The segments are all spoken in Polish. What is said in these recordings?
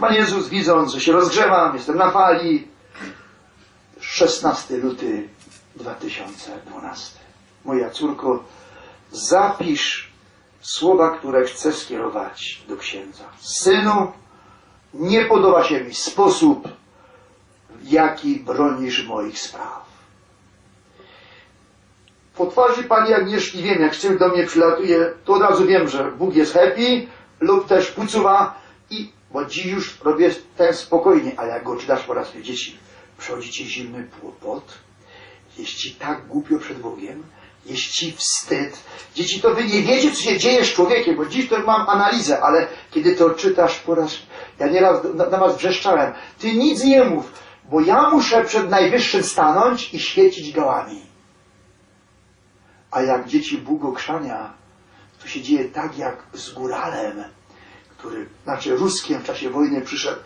Pan Jezus, widząc, że się rozgrzewam, jestem na fali. 16 luty 2012. Moja córko, zapisz słowa, które chcę skierować do księdza. Synu, nie podoba się mi sposób, w jaki bronisz moich spraw. Po twarzy pani Agnieszki wiem, jak czym do mnie przylatuje, to od razu wiem, że Bóg jest happy lub też pucuwa bo dziś już robię ten spokojnie, ale jak go czytasz po raz dzieci, przychodzi ci zimny płopot, jest ci tak głupio przed Bogiem, jest ci wstyd. Dzieci, to wy nie wiecie, co się dzieje z człowiekiem, bo dziś to mam analizę, ale kiedy to czytasz po raz, ja nieraz na, na was wrzeszczałem, ty nic nie mów, bo ja muszę przed Najwyższym stanąć i świecić gałami. A jak dzieci Bóg okrzania, to się dzieje tak jak z góralem, który, znaczy Ruskiem w czasie wojny przyszedł,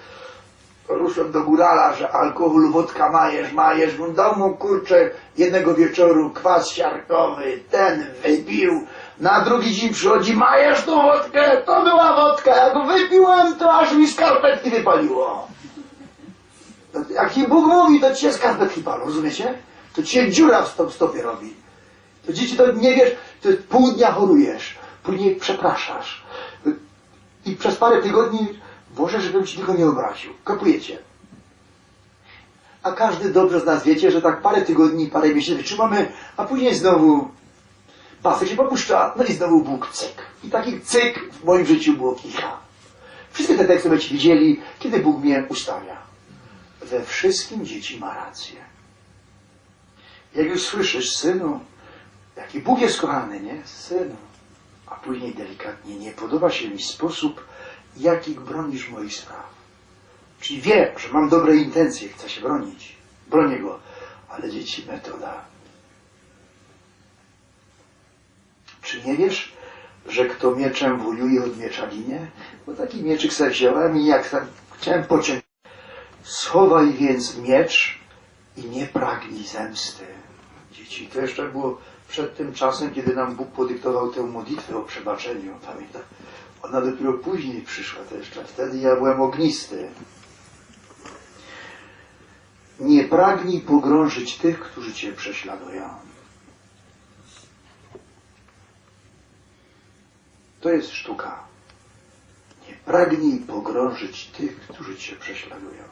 ruszył do górala, że alkohol, wódka majesz, majesz w domu, kurczę, jednego wieczoru kwas siarkowy, ten wypił, na drugi dzień przychodzi, majesz tą wódkę, to była wódka, jak wypiłem, to aż mi skarpetki wypaliło. Jak ci Bóg mówi, to ci się skarpetki palą, rozumiecie? To ci się dziura w stop stopie robi. To dzieci to nie wiesz, to pół dnia chorujesz, później przepraszasz. I przez parę tygodni, Boże, żebym ci tylko nie obraził. Kapujecie? A każdy dobrze z nas wiecie, że tak parę tygodni, parę miesięcy wytrzymamy, a później znowu pasek się popuszcza, no i znowu Bóg cyk. I taki cyk w moim życiu było kilka. Wszystkie te teksty będziecie widzieli, kiedy Bóg mnie ustawia. We wszystkim dzieci ma rację. Jak już słyszysz, synu, jaki Bóg jest kochany, nie? Synu. A później delikatnie, nie podoba się mi sposób, jaki bronisz moich spraw. Czyli wie, że mam dobre intencje, chcę się bronić. Bronię go. Ale dzieci, metoda. Czy nie wiesz, że kto mieczem wojuje od miecza ginie? Bo taki mieczyk sobie wziąłem i jak tam chciałem poczekać. Schowaj więc miecz i nie pragnij zemsty. Dzieci, to jeszcze było przed tym czasem, kiedy nam Bóg podyktował tę modlitwę o przebaczeniu. Pamiętam? Ona dopiero później przyszła, to jeszcze wtedy ja byłem ognisty. Nie pragnij pogrążyć tych, którzy Cię prześladują. To jest sztuka. Nie pragnij pogrążyć tych, którzy Cię prześladują.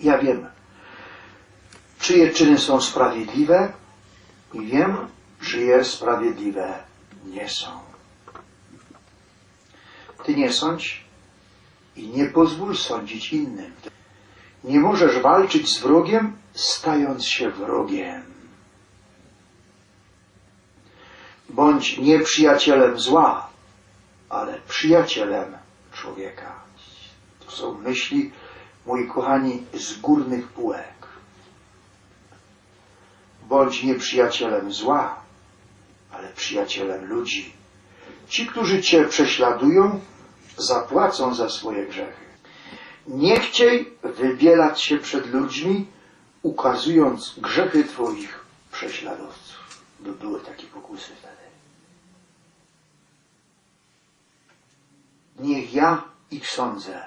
Ja wiem, czyje czyny są sprawiedliwe i wiem, czyje sprawiedliwe nie są. Ty nie sądź i nie pozwól sądzić innym. Nie możesz walczyć z wrogiem, stając się wrogiem. Bądź nie przyjacielem zła, ale przyjacielem człowieka. To są myśli, moi kochani, z górnych półek. Bądź nie przyjacielem zła, ale przyjacielem ludzi. Ci, którzy Cię prześladują, zapłacą za swoje grzechy. Nie chciej wybielać się przed ludźmi, ukazując grzechy Twoich prześladowców. By były takie pokusy wtedy. Niech ja ich sądzę,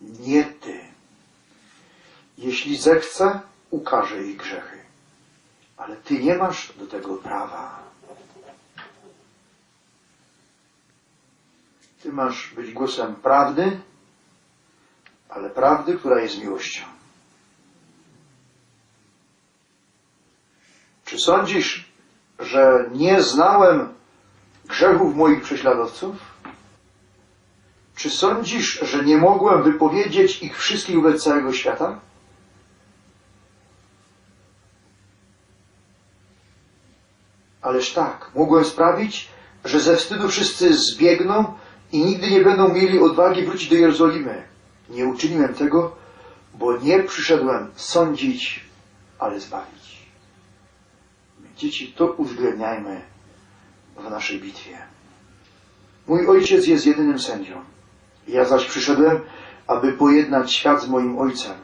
nie Ty. Jeśli zechcę, ukażę ich grzechy. Ale Ty nie masz do tego prawa. Ty masz być głosem prawdy, ale prawdy, która jest miłością. Czy sądzisz, że nie znałem grzechów moich prześladowców? Czy sądzisz, że nie mogłem wypowiedzieć ich wszystkich wobec całego świata? Ależ tak, mogłem sprawić, że ze wstydu wszyscy zbiegną i nigdy nie będą mieli odwagi wrócić do Jerozolimy. Nie uczyniłem tego, bo nie przyszedłem sądzić, ale zbawić. Dzieci, to uwzględniajmy w naszej bitwie. Mój ojciec jest jedynym sędzią. Ja zaś przyszedłem, aby pojednać świat z moim ojcem,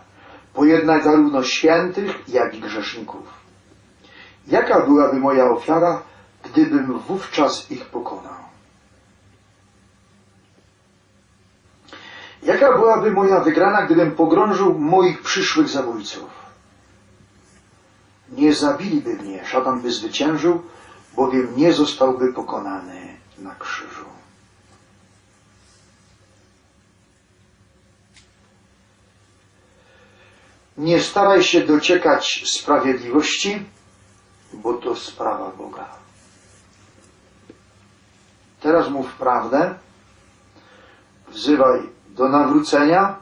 pojednać zarówno świętych, jak i grzeszników. Jaka byłaby moja ofiara, gdybym wówczas ich pokonał? Jaka byłaby moja wygrana, gdybym pogrążył moich przyszłych zabójców? Nie zabiliby mnie, szatan by zwyciężył, bowiem nie zostałby pokonany na krzyżu. Nie staraj się dociekać sprawiedliwości, bo to sprawa Boga. Teraz mów prawdę, wzywaj do nawrócenia,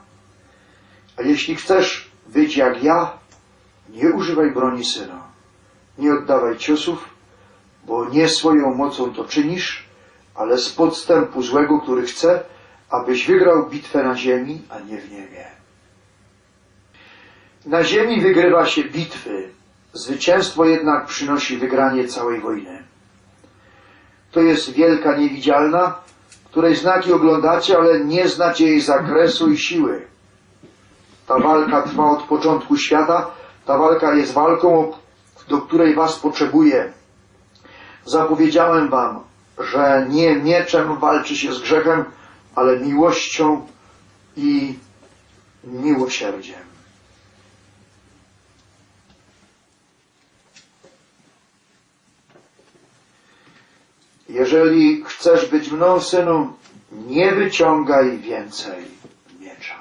a jeśli chcesz być jak ja, nie używaj broni syna. Nie oddawaj ciosów, bo nie swoją mocą to czynisz, ale z podstępu złego, który chce, abyś wygrał bitwę na ziemi, a nie w niebie. Na ziemi wygrywa się bitwy, zwycięstwo jednak przynosi wygranie całej wojny. To jest wielka niewidzialna, której znaki oglądacie, ale nie znacie jej zakresu i siły. Ta walka trwa od początku świata, ta walka jest walką, do której was potrzebuję. Zapowiedziałem wam, że nie mieczem walczy się z grzechem, ale miłością i miłosierdziem. Jeżeli chcesz być mną, synu, nie wyciągaj więcej miecza.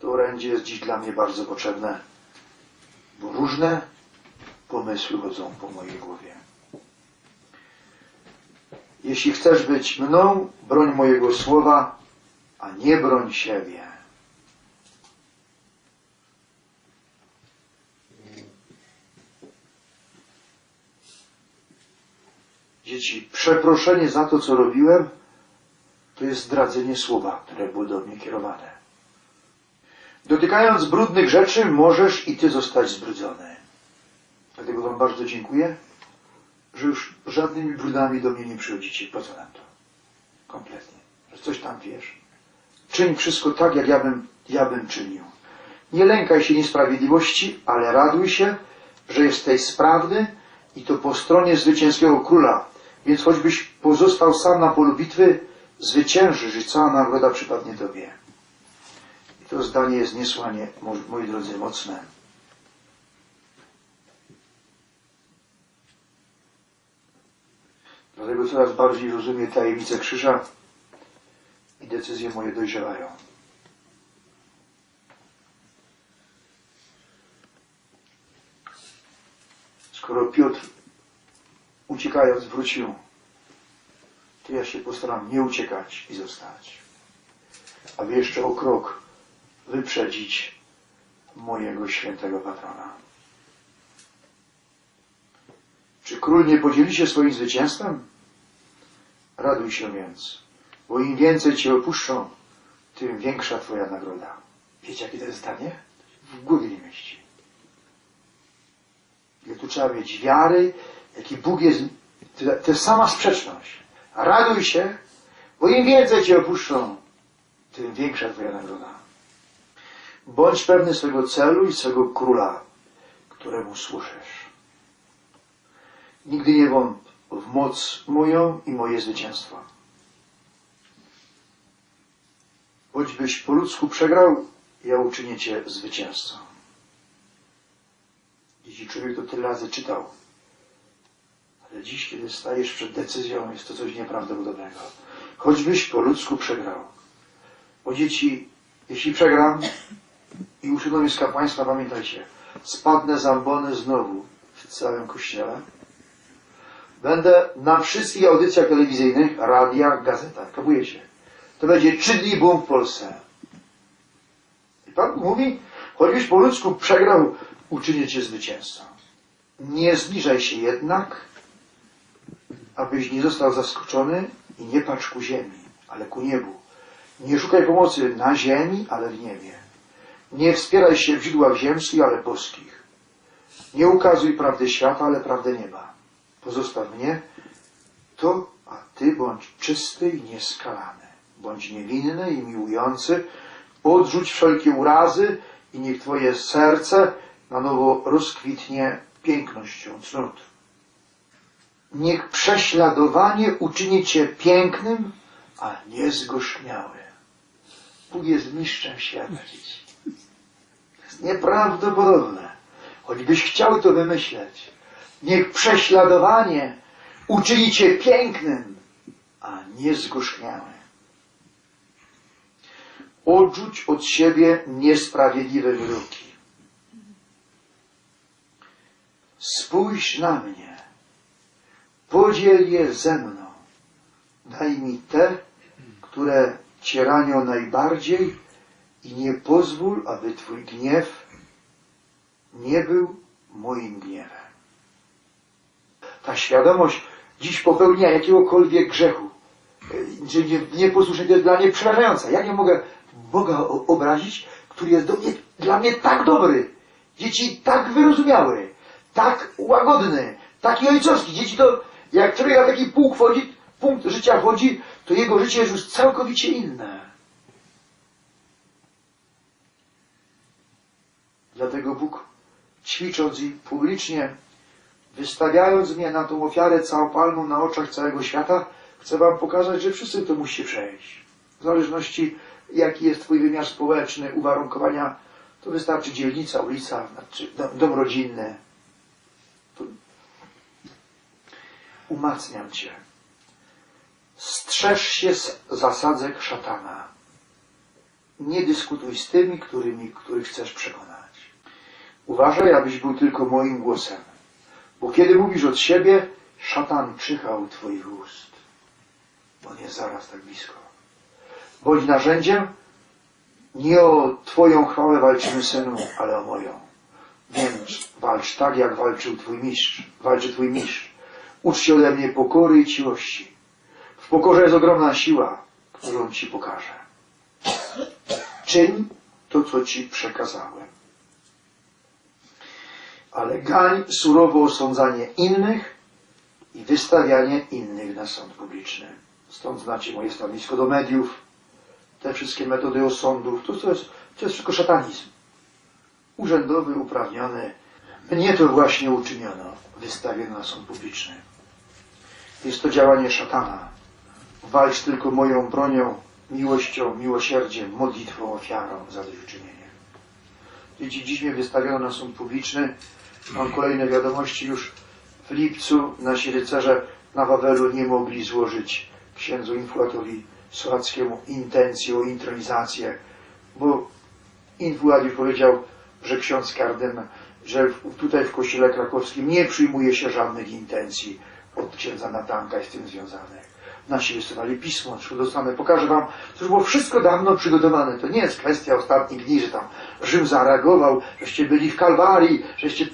To orędzie jest dziś dla mnie bardzo potrzebne, bo różne pomysły chodzą po mojej głowie. Jeśli chcesz być mną, broń mojego słowa, a nie broń siebie. Dzieci, przeproszenie za to, co robiłem, to jest zdradzenie słowa, które było do mnie kierowane. Dotykając brudnych rzeczy, możesz i ty zostać zbrudzony. Dlatego Wam bardzo dziękuję, że już żadnymi brudami do mnie nie przychodzicie. Po co nam to? Kompletnie. Że coś tam wiesz. Czyń wszystko tak, jak ja bym, ja bym czynił. Nie lękaj się niesprawiedliwości, ale raduj się, że jesteś sprawny i to po stronie zwycięskiego króla. Więc choćbyś pozostał sam na polu bitwy, zwyciężysz i cała nagroda przypadnie Tobie. I to zdanie jest niesłanie, mo- moi drodzy, mocne. Dlatego coraz bardziej rozumiem tajemnicę krzyża i decyzje moje dojrzewają. Skoro Piotr uciekając wrócił, to ja się postaram nie uciekać i zostać, aby jeszcze o krok wyprzedzić mojego świętego patrona. Czy król nie podzieli się swoim zwycięstwem? Raduj się więc, bo im więcej cię opuszczą, tym większa twoja nagroda. Wiecie, jakie to jest zdanie? W głowie nie mieści. Ile tu trzeba mieć wiary, jaki Bóg jest, to, jest sama sprzeczność. Raduj się, bo im więcej cię opuszczą, tym większa twoja nagroda. Bądź pewny swego celu i swego króla, któremu służysz. Nigdy nie wątp w moc moją i moje zwycięstwo. Choćbyś po ludzku przegrał, ja uczynię cię zwycięzcą. Jeśli człowiek to tyle razy czytał, dziś, kiedy stajesz przed decyzją, jest to coś nieprawdopodobnego. Choćbyś po ludzku przegrał. Bo dzieci, jeśli przegram i usuną z kapłaństwa, pamiętajcie, spadnę z ambony znowu w całym kościele. Będę na wszystkich audycjach telewizyjnych, radiach, gazetach. Kapujecie? To będzie trzy dni w Polsce. I Pan mówi, choćbyś po ludzku przegrał, uczynię cię zwycięzcą. Nie zbliżaj się jednak, abyś nie został zaskoczony i nie patrz ku ziemi, ale ku niebu. Nie szukaj pomocy na ziemi, ale w niebie. Nie wspieraj się w źródłach ziemskich, ale boskich. Nie ukazuj prawdy świata, ale prawdę nieba. Pozostaw mnie to, a ty bądź czysty i nieskalany. Bądź niewinny i miłujący. Odrzuć wszelkie urazy i niech twoje serce na nowo rozkwitnie pięknością cnót. Niech prześladowanie uczyni cię pięknym, a nie zgorzkniałym. Bóg jest mistrzem świata, dzieci. To jest nieprawdopodobne. Choćbyś chciał to wymyśleć. Niech prześladowanie uczyni cię pięknym, a nie zgorzkniałym. Odrzuć od siebie niesprawiedliwe wyroki. Spójrz na mnie. Podziel je ze mną. Daj mi te, które cię ranią najbardziej i nie pozwól, aby twój gniew nie był moim gniewem. Ta świadomość dziś popełnienia jakiegokolwiek grzechu, że nie, nieposłusznie jest dla mnie przerażająca. Ja mogę Boga obrazić, który jest mnie, dla mnie tak dobry, dzieci tak wyrozumiały, tak łagodny, taki ojcowski. Dzieci to, jak człowiek na taki punkt wchodzi, punkt życia wchodzi, to jego życie jest już całkowicie inne. Dlatego Bóg, ćwicząc i publicznie, wystawiając mnie na tą ofiarę całopalną na oczach całego świata, chce Wam pokazać, że wszyscy to musicie przejść. W zależności jaki jest Twój wymiar społeczny, uwarunkowania, to wystarczy dzielnica, ulica, znaczy dom rodzinny. To umacniam Cię. Strzeż się z zasadzek szatana. Nie dyskutuj z tymi, którymi, których chcesz przekonać. Uważaj, abyś był tylko moim głosem. Bo kiedy mówisz od siebie, szatan czyhał Twoich ust. Bo nie zaraz tak blisko. Bądź narzędziem, nie o Twoją chwałę walczymy, synu, ale o moją. Więc walcz tak, jak walczył Twój mistrz. Walczy Twój mistrz. Ucz się ode mnie pokory i ciłości. W pokorze jest ogromna siła, którą Ci pokażę. Czyń to, co Ci przekazałem. Ale gań surowo osądzanie innych i wystawianie innych na sąd publiczny. Stąd znacie moje stanowisko do mediów, te wszystkie metody osądów, to, to, jest, to jest wszystko szatanizm. Urzędowy, uprawniony. Mnie to właśnie uczyniono, wystawieno na sąd publiczny. Jest to działanie szatana. Walcz tylko moją bronią, miłością, miłosierdziem, modlitwą, ofiarą, zadośćuczynieniem. Dzieci dziś mnie wystawiono na sąd publiczny. Mam kolejne wiadomości już w lipcu. Nasi rycerze na Wawelu nie mogli złożyć księdzu inflatowi Sołackiemu intencji o intronizację, bo inflator powiedział, że ksiądz kardynał, że tutaj w kościele krakowskim nie przyjmuje się żadnych intencji od księdza Natanka i z tym związanych. Nasi wysyłali pismo, dostanę, pokażę wam, to już było wszystko dawno przygotowane. To nie jest kwestia ostatnich dni, że tam Rzym zareagował, żeście byli w Kalwarii, żeście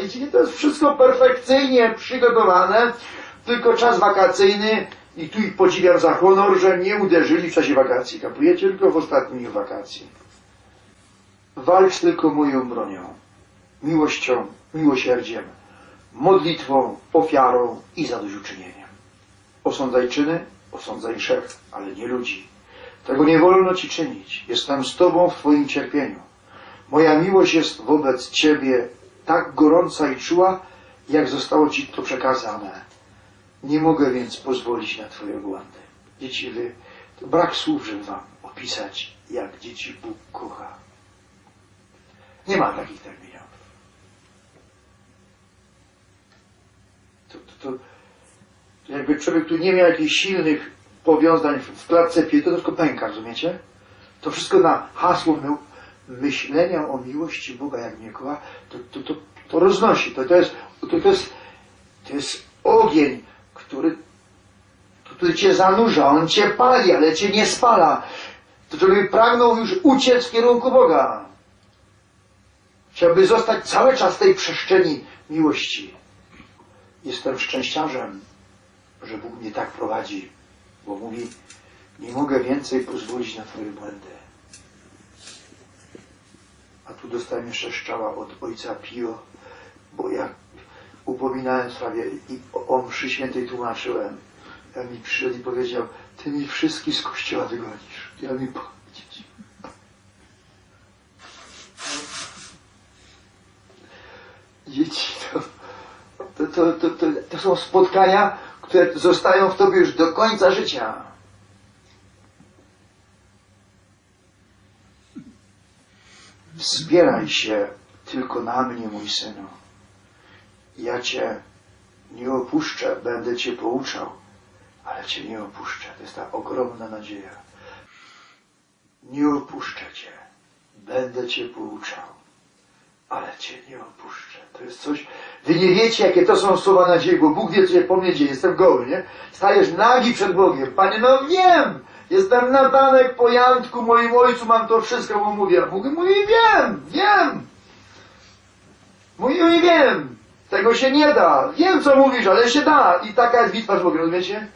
dzieci. Nie, to jest wszystko perfekcyjnie przygotowane, tylko czas wakacyjny i tu ich podziwiam za honor, że nie uderzyli w czasie wakacji. Kapujecie tylko w ostatnim dniu wakacji. Walcz tylko moją bronią, miłością, miłosierdziem, modlitwą, ofiarą i zadośćuczynieniem. Osądzaj czyny, osądzaj grzech, ale nie ludzi. Tego nie wolno ci czynić. Jestem z tobą w twoim cierpieniu. Moja miłość jest wobec ciebie tak gorąca i czuła, jak zostało ci to przekazane. Nie mogę więc pozwolić na twoje błędy. Dzieci, wy, to brak słów, żeby wam opisać, jak dzieci Bóg kocha. Nie ma takich terminów. To, jakby człowiek tu nie miał jakichś silnych powiązań w, klatce piersiowej, to tylko pęka, rozumiecie? To wszystko na hasło my, myślenia o miłości Boga, jak mnie kocha, to, to, to, to roznosi. To, to, jest, to, to, jest, to jest ogień, który, który cię zanurza, on cię pali, ale cię nie spala. To człowiek pragnął już uciec w kierunku Boga. Chciałby zostać cały czas w tej przestrzeni miłości. Jestem szczęściarzem, że Bóg mnie tak prowadzi, bo mówi, nie mogę więcej pozwolić na Twoje błędy. A tu dostałem jeszcze szczała od ojca Pio, bo ja upominałem w sprawie i o, o mszy świętej tłumaczyłem. Ja mi przyszedł i powiedział, ty mi wszystkich z kościoła wygonisz. Ja mi powiedzieć. Dzieci, to, to, to to, są spotkania, które zostają w tobie już do końca życia. Wspieraj się tylko na mnie, mój synu. Ja cię nie opuszczę, będę cię pouczał, ale cię nie opuszczę. To jest ta ogromna nadzieja. Nie opuszczę cię, będę cię pouczał, ale cię nie opuszczę. To jest coś, wy nie wiecie, jakie to są słowa nadziei, bo Bóg wie, co się po mnie dzieje. Jestem goły, nie? Stajesz nagi przed Bogiem. Panie, no wiem! Jestem Natanek po Jantku, moim ojcu, mam to wszystko, bo mówię. Bóg mówi, wiem, wiem! Mówi, mówi, wiem! Tego się nie da. Wiem, co mówisz, ale się da. I taka jest bitwa z Bogiem, rozumiecie?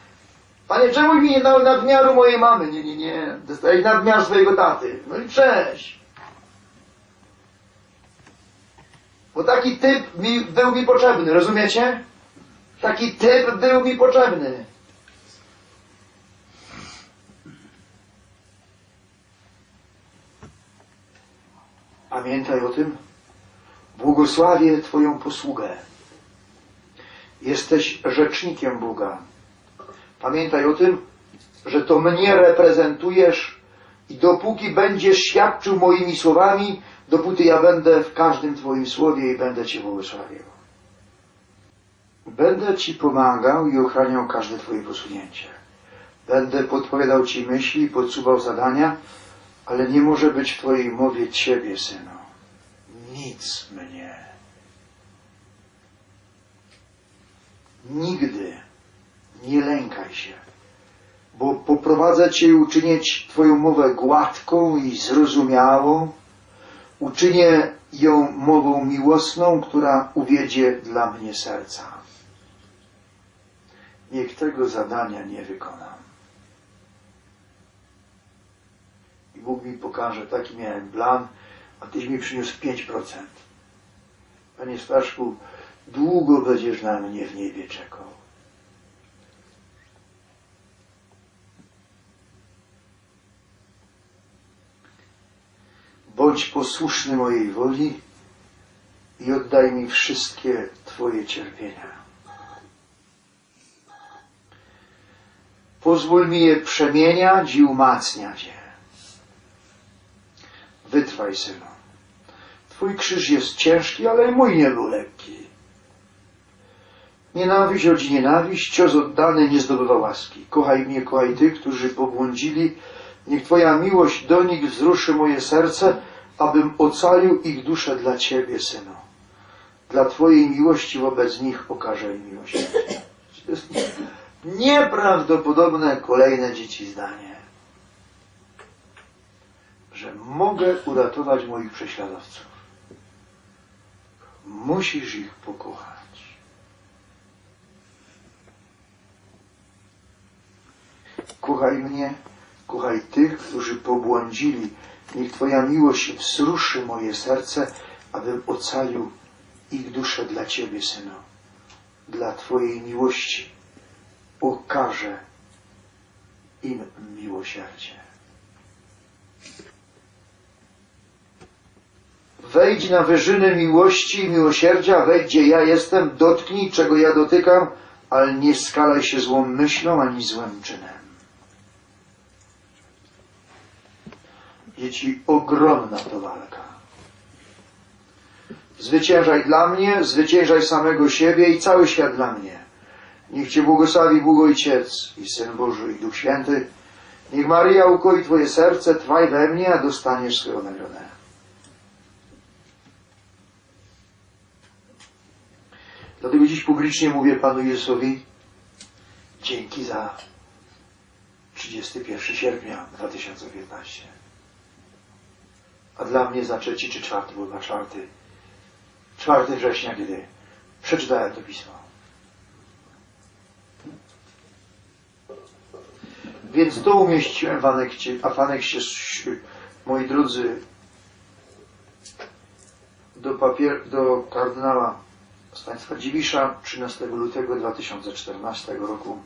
Panie, czemu mi nie dał nadmiaru mojej mamy? Nie, nie, nie. Dostałeś nadmiar swojego taty. No i cześć. Bo taki typ mi, był mi potrzebny, rozumiecie? Taki typ był mi potrzebny. Pamiętaj o tym. Błogosławię Twoją posługę. Jesteś rzecznikiem Boga. Pamiętaj o tym, że to mnie reprezentujesz i dopóki będziesz świadczył moimi słowami, dopóty ja będę w każdym Twoim słowie i będę Cię błogosławił. Będę Ci pomagał i ochraniał każde Twoje posunięcie. Będę podpowiadał Ci myśli i podsuwał zadania, ale nie może być w Twojej mowie Ciebie, synu. Nic mnie. Nigdy nie lękaj się, bo poprowadzę Cię i uczynię Twoją mowę gładką i zrozumiałą. Uczynię ją mową miłosną, która uwiedzie dla mnie serca. Niech tego zadania nie wykonam. I Bóg mi pokaże, taki miałem plan, a Tyś mi przyniósł 5%. Panie Staszku, długo będziesz na mnie w niebie czekał. Bądź posłuszny mojej woli i oddaj mi wszystkie Twoje cierpienia. Pozwól mi je przemieniać i umacniać je. Wytrwaj, synu. Twój krzyż jest ciężki, ale mój nie był lekki. Nienawiść rodzi nienawiść, cios oddany nie zdobywa łaski. Kochaj mnie, kochaj tych, którzy pobłądzili. Niech Twoja miłość do nich wzruszy moje serce, abym ocalił ich duszę dla Ciebie, synu. Dla Twojej miłości wobec nich okażę im miłosierdzie. To jest nieprawdopodobne kolejne dzieci zdanie, że mogę uratować moich prześladowców. Musisz ich pokochać. Kochaj mnie, kochaj tych, którzy pobłądzili. Niech Twoja miłość wzruszy moje serce, abym ocalił ich duszę dla Ciebie, Synu. Dla Twojej miłości okażę im miłosierdzie. Wejdź na wyżyny miłości i miłosierdzia, wejdź gdzie ja jestem, dotknij czego ja dotykam, ale nie skalaj się złą myślą ani złym czynem. Dzieci, ogromna to walka. Zwyciężaj dla mnie, zwyciężaj samego siebie i cały świat dla mnie. Niech Cię błogosławi Bóg Ojciec i Syn Boży i Duch Święty. Niech Maryja ukoi Twoje serce, trwaj we mnie, a dostaniesz swoją nagrodę. Dlatego dziś publicznie mówię Panu Jezusowi dzięki za 31 sierpnia 2015. A dla mnie za trzeci czy czwarty, bo na czwarty, 4 września, kiedy przeczytałem to pismo. Więc to umieściłem w anekcie, a w aneksie, moi drodzy, do, papier, do kardynała Stanisława Dziwisza 13 lutego 2014 roku